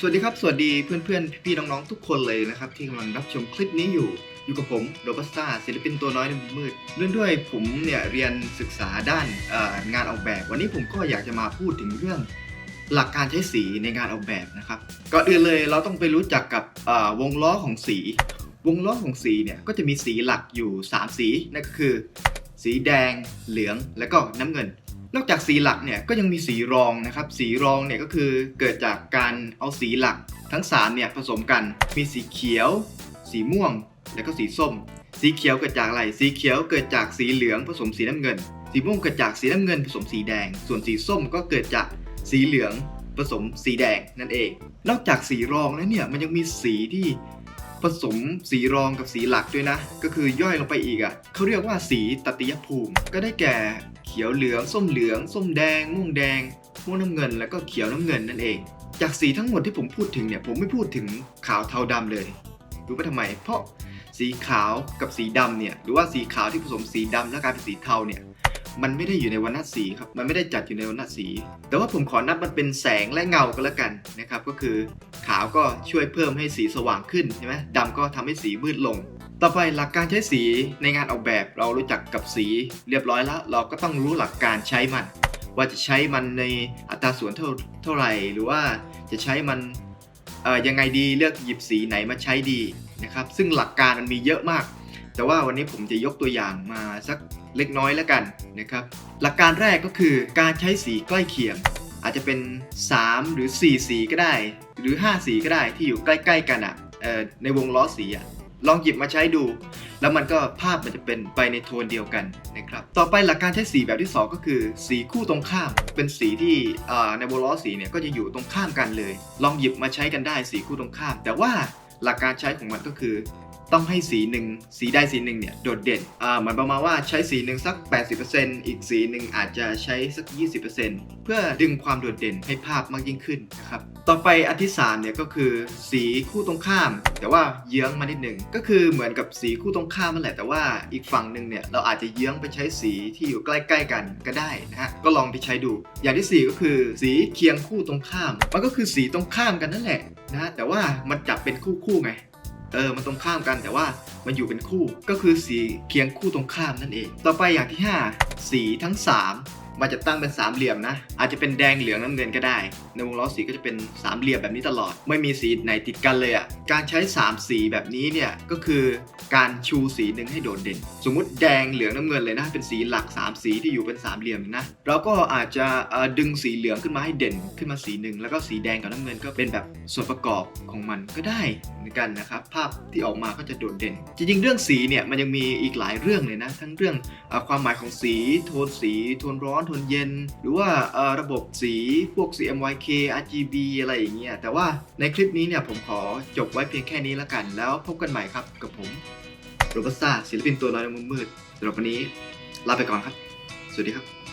สวัสดีครับ สวัสดีเพื่อนๆ พี่ๆ น้องๆ ทุกคนเลยนะครับ ที่กำลังรับชมคลิปนี้อยู่ อยู่กับผมโรบัสต้าศิลปินตัวน้อยในมุมมืดเนื่องด้วยผมเนี่ยเรียนศึกษาด้านงานออกแบบ วันนี้ผมก็อยากจะมาพูดถึงเรื่องหลักการใช้สีในงานออกแบบนะครับ ก่อนอื่นเลยเราต้องไปรู้จักกับวงล้อของสี วงล้อของสีเนี่ยก็จะมีสีหลักอยู่ 3 สีนั่นก็คือ สีแดง เหลือง และก็น้ำเงิน นอกจากสีหลักเนี่ยก็ยังมีสีรองนะครับ สีรองเนี่ยก็คือเกิดจากการเอาสีหลักทั้ง3เนี่ยผสมกัน มีสีเขียว สีม่วง และก็สีส้ม สีเขียวเกิดจากอะไร สีเขียวเกิดจากสีเหลืองผสมสีน้ำเงิน สีม่วงเกิดจากสีน้ำเงินผสมสีแดง ส่วนสีส้มก็เกิดจากสีเหลืองผสมสีแดงนั่นเอง นอกจากสีรองแล้วเนี่ยมันยังมีสีที่ ผสมสีรองกับสีหลักด้วยนะ ก็คือย่อยลงไปอีกอะ่ะเขาเรียกว่าสีตติยภูมิ ก็ได้แก่เขียวเหลือง ส้มเหลือง ส้มแดง ม่วงแดง ม่วงน้ำเงิน แล้วก็เขียวน้ำเงินนั่นเอง จากสีทั้งหมดที่ผมพูดถึงเนี่ย ผมไม่พูดถึงขาวเทาดำเลย รู้ไหมทำไม เพราะสีขาวกับสีดำเนี่ย หรือว่าสีขาวที่ผสมสีดำแล้วกลายเป็นสีเทาเนี่ย มันไม่ได้อยู่ในวรรณสีครับ มันไม่ได้จัดอยู่ในวรรณสี แต่ว่าผมขอนับมันเป็นแสงและเงาก็แล้วกันนะครับ ก็คือขาวก็ช่วยเพิ่มให้สีสว่างขึ้นใช่ไหมดำก็ทำให้สีมืดลง ต่อไปหลักการใช้สีในงานออกแบบเรารู้จักกับสีเรียบร้อยแล้ว เราก็ต้องรู้หลักการใช้มัน ว่าจะใช้มันในอัตราส่วนเท่าเท่าไหร่ หรือว่าจะใช้มันเอ่ยังไงดีเลือกหยิบสีไหนมาใช้ดีนะครับ ซึ่งหลักการมันมีเยอะมาก แต่ว่าวันนี้ผมจะยกตัวอย่างมาสักเล็กน้อยแล้วกันนะครับ หลักการแรกก็คือการใช้สีใกล้เคียง อาจจะเป็น 3 หรือ 4 สีก็ได้ หรือ 5 สีก็ได้ที่อยู่ใกล้ๆกันอะ่ะในวงล้อสีอะ่ะลองหยิบมาใช้ดู แล้วมันก็ภาพมันจะเป็นไปในโทนเดียวกันนะครับ ต่อไปหลักการใช้สีแบบที่ 2 ก็คือ สีคู่ตรงข้าม เป็นสีที่ในวงล้อสีเนี่ยก็จะอยู่ตรงข้ามกันเลย ลองหยิบมาใช้กันได้สีคู่ตรงข้าม แต่ว่าหลักการใช้ของมันก็คือ ต้องให้สีหนึ่งสีใดสีหนึ่งเนี่ยโดดเด่นอ่าเหมือนประมาณว่าใช้สีหนึ่งสัก 80%อีกสีหนึ่งอาจจะใช้สัก 20%เพื่อดึงความโดดเด่นให้ภาพมากยิ่งขึ้นนะครับต่อไปอันที่สามเนี่ยก็คือสีคู่ตรงข้าม แต่ว่าเยื้องมานิดหนึ่งก็คือเหมือนกับสีคู่ตรงข้ามนั่นแหละแต่ว่าอีกฝั่งหนึ่งเนี่ยเราอาจจะเยื้องไปใช้สีที่อยู่ใกล้ ๆ กันก็ได้นะฮะก็ลองไปใช้ดู อย่างที่สี่ก็คือสีเคียงคู่ตรงข้าม มันก็คือสีตรงข้ามกันนั่นแหละนะฮะแต่ว่ามันจับเป็นคู่ๆไง เออมันตรงข้ามกันแต่ว่ามันอยู่เป็นคู่ก็คือสีเคียงคู่ตรงข้ามนั่นเอง ต่อไปอย่างที่ 5 สีทั้ง 3 มันจะตั้งเป็นสามเหลี่ยมนะ อาจจะเป็นแดงเหลืองน้ำเงินก็ได้ ในวงล้อสีก็จะเป็นสามเหลี่ยมแบบนี้ตลอด ไม่มีสีไหนติดกันเลยอะ่ะ การใช้ 3 สีแบบนี้เนี่ยก็คือการชูสีหนึ่งให้โดดเด่น สมมุติแดงเหลืองน้ำเงินเลยนะ เป็นสีหลัก 3 สีที่อยู่เป็นสามเหลี่ยมนะ เราก็อาจจะดึงสีเหลืองขึ้นมาให้เด่นขึ้นมาสีหนึ่งแล้วก็สีแดงกับน้ำเงินก็เป็นแบบส่วนประกอบของมันก็ได้เหมือนกันนะครับ ภาพที่ออกมาก็จะโดดเด่น จริงๆเรื่องสีเนี่ยมันยังมีอีกหลายเรื่องเลยนะ ทั้งเรื่องอความหมายของสี โทนสี โทนร้อนทนเย็น หรือว่าระบบสีพวก CMYK RGB อะไรอย่างเงี้ยแต่ว่าในคลิปนี้เนี่ยผมขอจบไว้เพียงแค่นี้แล้วกัน แล้วพบกันใหม่ครับกับผมโรบัสตาศิลปินตัวน้อยในมุมมืดสำหรับวันนี้ลาไปก่อนครับ สวัสดีครับ